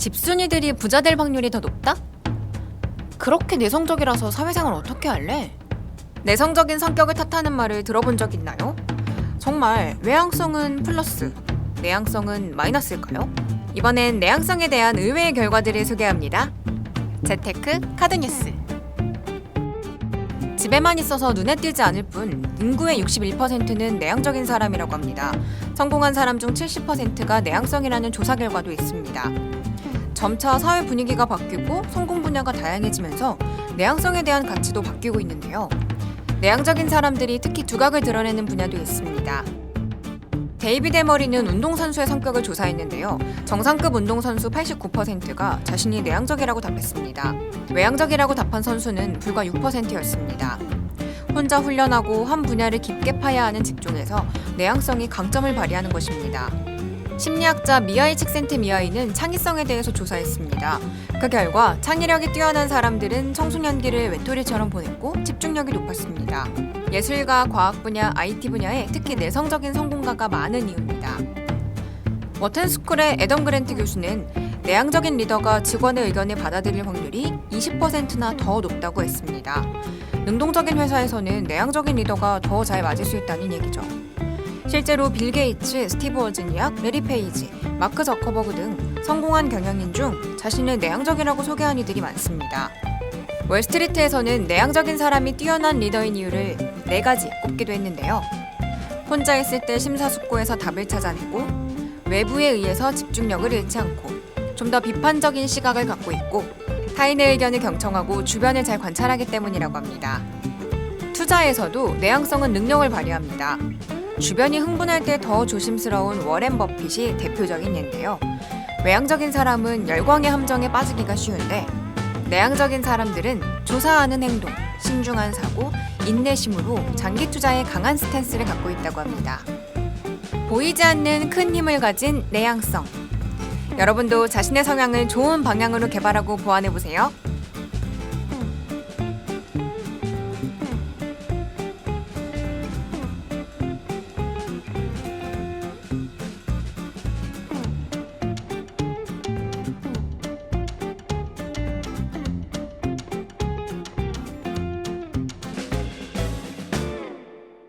집순이들이 부자 될 확률이 더 높다? 그렇게 내성적이라서 사회생활 어떻게 할래? 내성적인 성격을 탓하는 말을 들어본 적 있나요? 정말 외향성은 플러스, 내향성은 마이너스일까요? 이번엔 내향성에 대한 의외의 결과들을 소개합니다. 재테크 카드뉴스. 집에만 있어서 눈에 띄지 않을 뿐 인구의 61%는 내향적인 사람이라고 합니다. 성공한 사람 중 70%가 내향성이라는 조사 결과도 있습니다. 점차 사회 분위기가 바뀌고 성공 분야가 다양해지면서 내향성에 대한 가치도 바뀌고 있는데요. 내향적인 사람들이 특히 두각을 드러내는 분야도 있습니다. 데이비드 에머리는 운동선수의 성격을 조사했는데요. 정상급 운동선수 89%가 자신이 내향적이라고 답했습니다. 외향적이라고 답한 선수는 불과 6%였습니다. 혼자 훈련하고 한 분야를 깊게 파야 하는 직종에서 내향성이 강점을 발휘하는 것입니다. 심리학자 미하이 칙센트 미하이는 창의성에 대해서 조사했습니다. 그 결과 창의력이 뛰어난 사람들은 청소년기를 외톨이처럼 보냈고 집중력이 높았습니다. 예술가, 과학 분야, IT 분야에 특히 내성적인 성공가가 많은 이유입니다. 워튼스쿨의 애덤 그랜트 교수는 내향적인 리더가 직원의 의견을 받아들일 확률이 20%나 더 높다고 했습니다. 능동적인 회사에서는 내향적인 리더가 더 잘 맞을 수 있다는 얘기죠. 실제로 빌 게이츠, 스티브 워즈니악, 레리 페이지, 마크 저커버그 등 성공한 경영인 중 자신을 내향적이라고 소개한 이들이 많습니다. 월스트리트에서는 내향적인 사람이 뛰어난 리더인 이유를 네 가지 꼽기도 했는데요. 혼자 있을 때 심사숙고해서 답을 찾아내고 외부에 의해서 집중력을 잃지 않고 좀 더 비판적인 시각을 갖고 있고 타인의 의견을 경청하고 주변을 잘 관찰하기 때문이라고 합니다. 투자에서도 내향성은 능력을 발휘합니다. 주변이 흥분할 때 더 조심스러운 워렌 버핏이 대표적인 예인데요. 외향적인 사람은 열광의 함정에 빠지기가 쉬운데 내향적인 사람들은 조사하는 행동, 신중한 사고, 인내심으로 장기 투자에 강한 스탠스를 갖고 있다고 합니다. 보이지 않는 큰 힘을 가진 내향성. 여러분도 자신의 성향을 좋은 방향으로 개발하고 보완해 보세요.